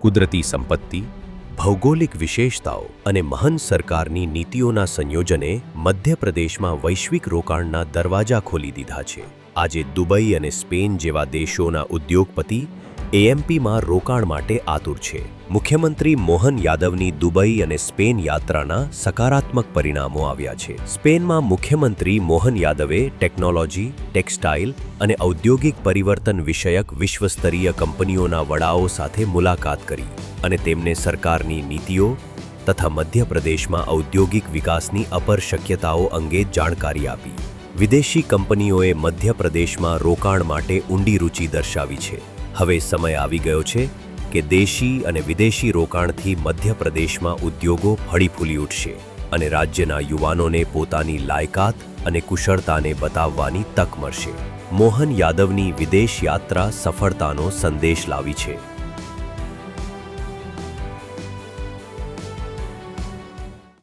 કુદરતી સંપત્તિ, ભૌગોલિક વિશેષતાઓ અને મહાન સરકારની નીતિઓના સંયોજને મધ્યપ્રદેશમાં વૈશ્વિક રોકાણના દરવાજા ખોલી દીધા છે. આજે દુબઈ અને સ્પેન જેવા દેશોના ઉદ્યોગપતિ એએમપીમાં રોકાણ માટે આતુર છે. મુખ્યમંત્રી મોહન યાદવની દુબઈ અને સ્પેન યાત્રાના સકારાત્મક પરિણામો આવ્યા છે. સ્પેનમાં મુખ્યમંત્રી મોહન યાદવે ટેકનોલોજી, ટેક્સટાઇલ અને ઔદ્યોગિક પરિવર્તન વિષયક વિશ્વસ્તરીય કંપનીઓના વડાઓ સાથે મુલાકાત કરી અને તેમને સરકારની નીતિઓ તથા મધ્યપ્રદેશમાં ઔદ્યોગિક વિકાસની અપર શક્યતાઓ અંગે જાણકારી આપી. વિદેશી કંપનીઓએ મધ્યપ્રદેશમાં રોકાણ માટે ઊંડી રુચિ દર્શાવી છે. હવે સમય આવી ગયો છે કે દેશી અને વિદેશી રોકાણથી મધ્યપ્રદેશમાં ઉદ્યોગો ફળીફૂલી ઉઠશે અને રાજ્યના યુવાનોને પોતાની લાયકાત અને કુશળતાને બતાવવાની તક મળશે. મોહન યાદવની વિદેશ યાત્રા સફળતાનો સંદેશ લાવી છે.